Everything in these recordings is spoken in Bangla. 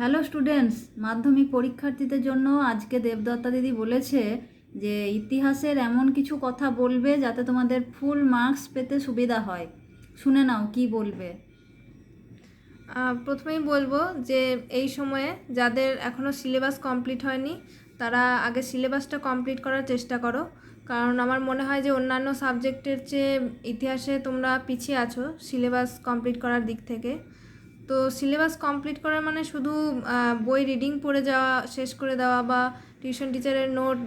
হ্যালো স্টুডেন্টস মাধ্যমিক পরীক্ষার্থীদের জন্য আজকে দেবদত্তা দিদি বলেছে যে, ইতিহাসের এমন কিছু কথা বলবে যাতে তোমাদের ফুল মার্কস পেতে সুবিধা হয়। শুনে নাও, কি বলবে? প্রথমেই বলব যে, এই সময়ে যাদের এখনও সিলেবাস কমপ্লিট হয়নি, তারা আগে সিলেবাসটা কমপ্লিট করার চেষ্টা করো। কারণ আমার মনে হয় যে, অন্যান্য সাবজেক্টের চেয়ে ইতিহাসে তোমরা পিছিয়ে আছো সিলেবাস কমপ্লিট করার দিক থেকে। তো সিলেবাস কমপ্লিট করার মানে শুধু বই রিডিং পড়ে যাওয়া, শেষ করে দেওয়া বা টিউশন টিচারের নোট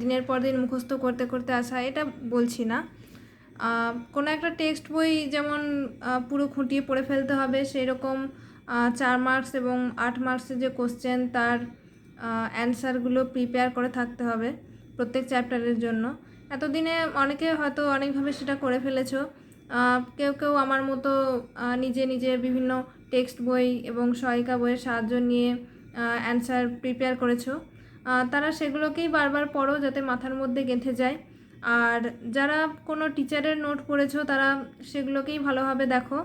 দিনের পর দিন মুখস্থ করতে করতে আসা, এটা বলছি না। কোনো একটা টেক্সট বই যেমন পুরো খুঁটিয়ে পড়ে ফেলতে হবে সেই রকম চার মার্কস এবং আট মার্কসের যে কোশ্চেন তার অ্যান্সারগুলো প্রিপেয়ার করে থাকতে হবে প্রত্যেক চ্যাপ্টারের জন্য। এতদিনে অনেকে হয়তো অনেকভাবে সেটা করে ফেলেছো। কেউ কেউ আমার মতো নিজে নিজে বিভিন্ন টেক্সট বই এবং সহায়িকা বইয়ের সাহায্য নিয়ে অ্যান্সার প্রিপেয়ার করেছ। তারা সেগুলোকেই বারবার পড়ো যাতে মাথার মধ্যে গেঁথে যায়। আর যারা কোনো টিচারের নোট পড়েছো, তারা সেগুলোকেই ভালোভাবে দেখো।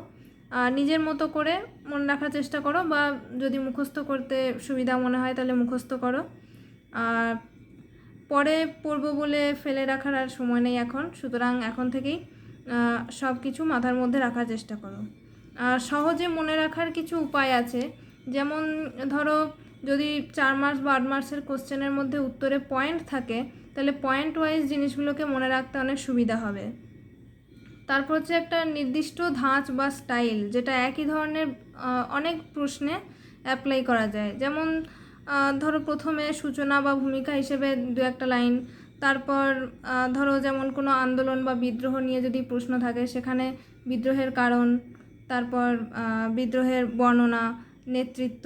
নিজের মতো করে মনে রাখার চেষ্টা করো বা যদি মুখস্থ করতে সুবিধা মনে হয়, তাহলে মুখস্থ করো। আর পরে পড়ব বলে ফেলে রাখার আর সময় নেই এখন। সুতরাং এখন থেকেই সব কিছু মাথার মধ্যে রাখার চেষ্টা করো। সহজে মনে রাখার কিছু উপায় আছে। যেমন, ধরো, যদি চার মাস বা আট মাসের কোশ্চেনের মধ্যে উত্তরে পয়েন্ট থাকে, তাহলে পয়েন্ট ওয়াইজ জিনিসগুলোকে মনে রাখতে অনেক সুবিধা হবে। তারপর হচ্ছে একটা নির্দিষ্ট ধাঁচ বা স্টাইল, যেটা একই ধরনের অনেক প্রশ্নে অ্যাপ্লাই করা যায়। যেমন ধরো, প্রথমে সূচনা বা ভূমিকা হিসেবে দু একটা লাইন, তারপর ধরো, যেমন কোনো আন্দোলন বা বিদ্রোহ নিয়ে যদি প্রশ্ন থাকে, সেখানে বিদ্রোহের কারণ তারপর বিদ্রোহের বর্ণনা, নেতৃত্ব,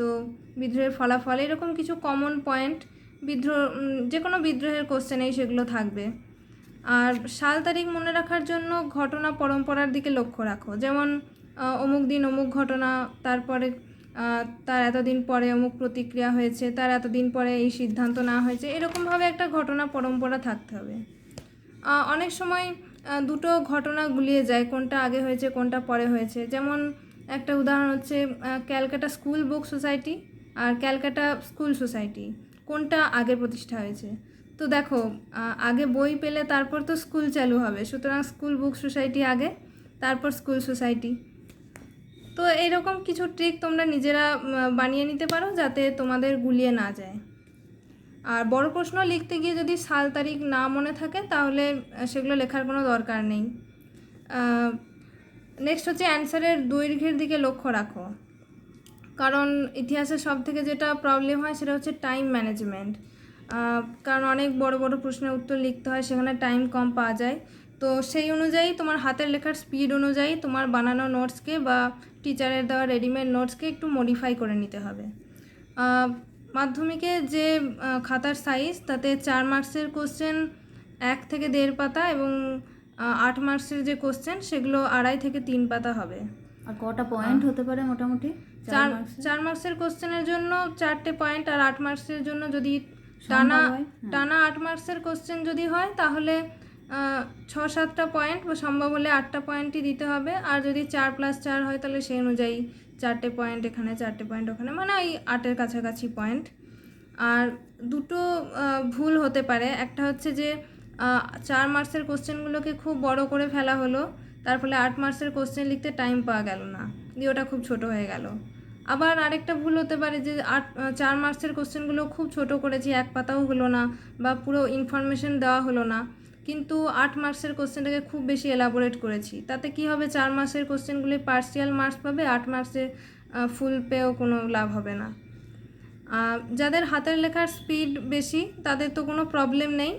বিদ্রোহের ফলাফল, এরকম কিছু কমন পয়েন্ট বিদ্রোহ যে কোনো বিদ্রোহের কোশ্চেনেই সেগুলো থাকবে। আর সাল তারিখ মনে রাখার জন্য ঘটনা পরম্পরার দিকে লক্ষ্য রাখো। যেমন অমুক দিন অমুক ঘটনা, তারপরে তার এতদিন পরে অমুক প্রতিক্রিয়া হয়েছে, তার এতদিন পরে এই সিদ্ধান্ত না হয়েছে, এরকমভাবে একটা ঘটনা পরম্পরা থাকতে হবে। অনেক সময় দুটো ঘটনা গুলিয়ে যায়, কোনটা আগে হয়েছে, কোনটা পরে হয়েছে। যেমন একটা উদাহরণ হচ্ছে ক্যালকাটা স্কুল বুক সোসাইটি আর ক্যালকাটা স্কুল সোসাইটি। কোনটা আগে প্রতিষ্ঠা হয়েছে? তো দেখো আগে বই পেলে তারপর তো স্কুল চালু হবে। সুতরাং স্কুল বুক সোসাইটি আগে, তারপর স্কুল সোসাইটি। তো এইরকম কিছু ট্রিক তোমরা নিজেরা বানিয়ে নিতে পারো যাতে তোমাদের গুলিয়ে না যায়। আর বড় প্রশ্ন লিখতে গিয়ে যদি সাল তারিখ না মনে থাকে, তাহলে সেগুলো লেখার কোনো দরকার নেই। নেক্সট হচ্ছে অ্যান্সারের দৈর্ঘ্যের দিকে লক্ষ্য রাখো। কারণ ইতিহাসের সব থেকে যেটা প্রবলেম হয়, সেটা হচ্ছে টাইম ম্যানেজমেন্ট কারণ অনেক বড় বড় প্রশ্নের উত্তর লিখতে হয়, সেখানে টাইম কম পাওয়া যায়। তো সেই অনুযায়ী তোমার হাতের লেখার স্পিড অনুযায়ী তোমার বানানো নোটসকে বা টিচারের দেওয়া রেডিমেড নোটসকে একটু মডিফাই করে নিতে হবে। মাধ্যমিকে যে খাতার সাইজ তাতে চার মার্কসের কোশ্চেন এক থেকে দেড় পাতা এবং আট মার্কসের যে কোশ্চেন সেগুলো আড়াই থেকে তিন পাতা হবে। আর কটা পয়েন্ট হতে পারে মোটামুটি? চার চার মার্কসের কোশ্চেনের জন্য চারটে পয়েন্ট আর আট মার্কসের জন্য যদি টানা হয়। টানা আট মার্কসের কোশ্চেন যদি হয় তাহলে ছ, সাতটা পয়েন্ট বা সম্ভব হলে আটটা পয়েন্টই দিতে হবে। আর যদি চার প্লাস চার হয় তাহলে সেই অনুযায়ী চারটে পয়েন্ট এখানে, চারটে পয়েন্ট ওখানে মানে ওই আটের কাছাকাছি পয়েন্ট আর দুটো ভুল হতে পারে। একটা হচ্ছে যে চার মার্কসের কোশ্চেনগুলোকে খুব বড় করে ফেলা হলো, তার ফলে আট মার্কসের কোশ্চেন লিখতে টাইম পাওয়া গেল না, দিয়ে ওটা খুব ছোট হয়ে গেল। আবার আরেকটা ভুল হতে পারে যে, আট চার মার্কসের কোশ্চেনগুলো খুব ছোট করেছি, এক পাতাও হলো না বা পুরো ইনফরমেশন দেওয়া হলো না। কিন্তু আট মার্কসের কোশ্চেনটাকে খুব বেশি এলাবোরেট করেছি। তাতে কি হবে? চার মার্কসের কোশ্চেনগুলি পার্সিয়াল মার্কস পাবে, আট মার্কসে ফুল পেয়েও কোনো লাভ হবে না। যাদের হাতের লেখার স্পিড বেশি, তাদের তো কোনো প্রবলেম নেই।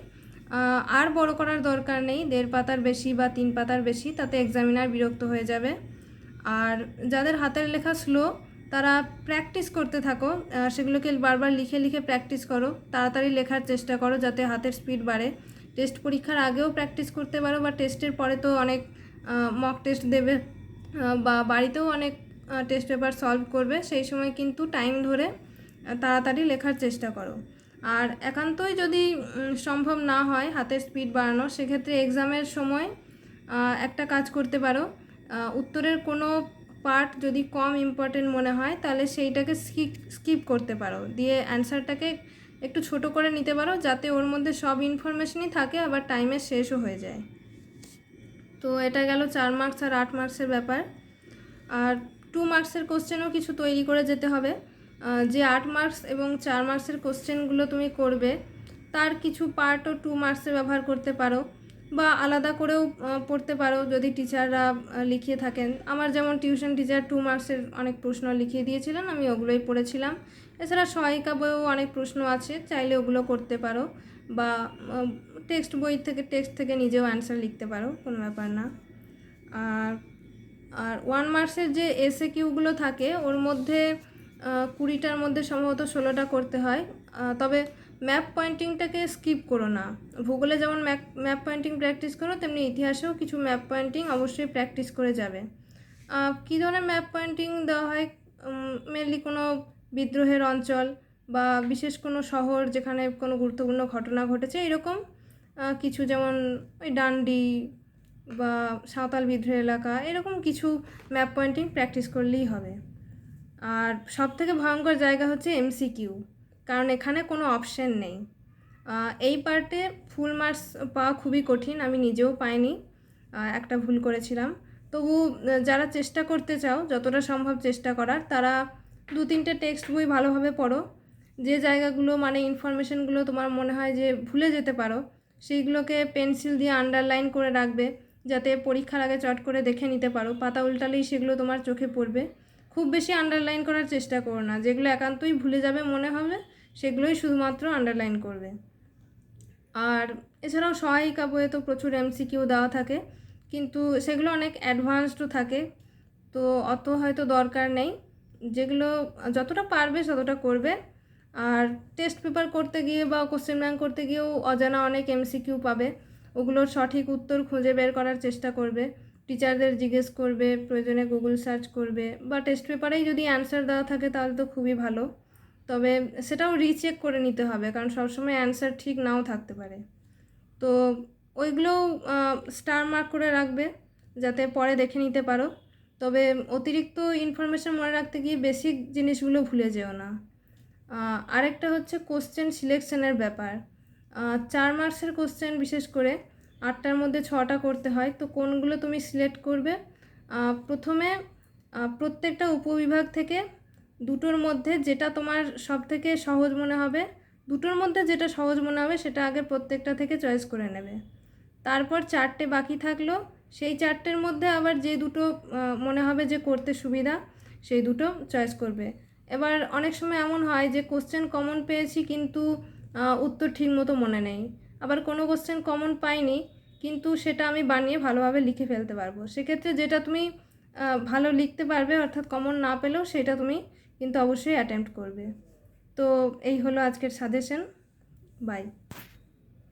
আর বড় করার দরকার নেই। দেড় পাতার বেশি বা তিন পাতার বেশি, তাতে এক্সামিনার বিরক্ত হয়ে যাবে। আর যাদের হাতের লেখা স্লো তারা প্র্যাকটিস করতে থাকো। সেগুলোকে বারবার লিখে লিখে প্র্যাকটিস করো। তাড়াতাড়ি লেখার চেষ্টা করো যাতে হাতের স্পিড বাড়ে। টেস্ট পরীক্ষার আগেও প্র্যাকটিস করতে পারো বা টেস্টের পরে তো অনেক মক টেস্ট দেবে বা বাড়িতেও অনেক টেস্ট পেপার সলভ করবে, সেই সময় কিন্তু টাইম ধরে তাড়াতাড়ি লেখার চেষ্টা করো। আর একান্তই যদি সম্ভব না হয় হাতের স্পিড বাড়ানো সেক্ষেত্রে এক্সামের সময় একটা কাজ করতে পারো। উত্তরের কোনো পার্ট যদি কম ইম্পর্টেন্ট মনে হয়, তাহলে সেইটাকে স্কিপ স্কিপ করতে পারো। দিয়ে অ্যান্সারটাকে একটু ছোট করে নিতে পারো, যাতে ওর মধ্যে সব ইনফরমেশনই থাকে, আবার টাইমে শেষও হয়ে যায়। তো এটা গেল চার মার্কস আর আট মার্কসের ব্যাপার। আর টু মার্কসের কোশ্চেনও কিছু তৈরি করে যেতে হবে। যে আট মার্কস এবং চার মার্কসের কোশ্চেনগুলো তুমি করবে, তার কিছু পার্টও টু মার্কসে ব্যবহার করতে পারো। বা আলাদা করেও পড়তে পারো যদি টিচাররা লিখিয়ে থাকেন। আমার যেমন টিউশন টিচার টু মার্কসের অনেক প্রশ্ন লিখিয়ে দিয়েছিলেন, আমি ওগুলোই পড়েছিলাম। এছাড়া সহায়িকা বইয়েও অনেক প্রশ্ন আছে, চাইলে ওগুলো করতে পারো বা টেক্সট বই থেকে, টেক্সট থেকে নিজেও অ্যান্সার লিখতে পারো, কোনো ব্যাপার না। আর আর ওয়ান মার্কসের যে এসে কিউগুলো থাকে, ওর মধ্যে কুড়িটার মধ্যে সম্ভবত ষোলোটা করতে হয়। তবে ম্যাপ পয়েন্টিংটাকে স্কিপ করো না। ভূগোলে যেমন ম্যাপ ম্যাপ পয়েন্টিং প্র্যাকটিস করো, তেমনি ইতিহাসেও কিছু ম্যাপ পয়েন্টিং অবশ্যই প্র্যাকটিস করে যাবে। কী ধরনের ম্যাপ পয়েন্টিং দেওয়া হয়? মেনলি কোনো বিদ্রোহের অঞ্চল বা বিশেষ কোনো শহর যেখানে কোনো গুরুত্বপূর্ণ ঘটনা ঘটেছে, এরকম। কিছু যেমন ওই ডান্ডি বা সাঁওতাল বিদ্রোহ এলাকা, এরকম কিছু ম্যাপ পয়েন্টিং প্র্যাকটিস করলেই হবে। আর সব থেকে ভয়ঙ্কর জায়গা হচ্ছে এমসিকিউ কারণ এখানে কোনো অপশন নেই। এই পার্টে ফুল মার্কস পাওয়া খুবই কঠিন, আমি নিজেও পাইনি। একটা ভুল করেছিলাম। তবু যারা চেষ্টা করতে চাও, যতটা সম্ভব চেষ্টা করার, তারা দু তিনটে টেক্সট বই ভালোভাবে পড়ো। যে জায়গাগুলো মানে ইনফরমেশনগুলো তোমার মনে হয় যে ভুলে যেতে পারো, সেইগুলোকে পেন্সিল দিয়ে আন্ডারলাইন করে রাখবে, যাতে পরীক্ষার আগে চট করে দেখে নিতে পারো। পাতা উল্টালেই সেগুলো তোমার চোখে পড়বে। খুব বেশি আন্ডারলাইন করার চেষ্টা করো না। যেগুলো একান্তই ভুলে যাবে মনে হবে, সেগুলোই শুধুমাত্র আন্ডারলাইন করবে। আর এছাড়াও সহায়িকা বইয়ে তো প্রচুর এমসিকিউ দেওয়া থাকে, কিন্তু সেগুলো অনেক অ্যাডভান্সডও থাকে। তো অত হয়তো দরকার নেই। যেগুলো যতটা পারবে ততটা করবে। আর টেস্ট পেপার করতে গিয়ে বা কোশ্চেন ব্যাংক করতে গিয়েও অজানা অনেক এমসিকিউ পাবে। ওগুলোর সঠিক উত্তর খুঁজে বের করার চেষ্টা করবে। টিচারদের জিজ্ঞেস করবে, প্রয়োজনে গুগল সার্চ করবে বা টেস্ট পেপারেই যদি অ্যান্সার দেওয়া থাকে তাহলে তো খুবই ভালো। তবে সেটাও রিচেক করে নিতে হবে কারণ সবসময় অ্যান্সার ঠিক নাও থাকতে পারে। তো ওইগুলোও স্টার মার্ক করে রাখবে যাতে পরে দেখে নিতে পারো। তবে অতিরিক্ত ইনফরমেশন মনে রাখতে গিয়ে বেসিক জিনিসগুলো ভুলে যেও না। আরেকটা হচ্ছে কোশ্চেন সিলেকশনের ব্যাপার। চার মার্কসের কোশ্চেন বিশেষ করে আটটার মধ্যে ছটা করতে হয়। তো কোনগুলো তুমি সিলেক্ট করবে? প্রথমে প্রত্যেকটা উপবিভাগ থেকে দুটোর মধ্যে যেটা তোমার সব থেকে সহজ মনে হবে, দুটোর মধ্যে যেটা সহজ মনে হবে সেটা আগে প্রত্যেকটা থেকে চয়েস করে নেবে। তারপর চারটে বাকি থাকল, সেই চারটের মধ্যে আবার যে দুটো মনে হবে যে করতে সুবিধা, সেই দুটো চয়েস করবে। এবার অনেক সময় এমন হয় যে কোশ্চেন কমন পেয়েছি কিন্তু উত্তর ঠিক মতো মনে নেই। আবার কোনো কোশ্চেন কমন পাইনি, কিন্তু সেটা আমি বানিয়ে ভালোভাবে লিখে ফেলতে পারব। সেক্ষেত্রে যেটা তুমি ভালো লিখতে পারবে, অর্থাৎ কমন না পেলেও সেটা তুমি কিন্তু অবশ্যই অ্যাটেম্প্ট করবে। তো এই হলো আজকের সাজেশন বাই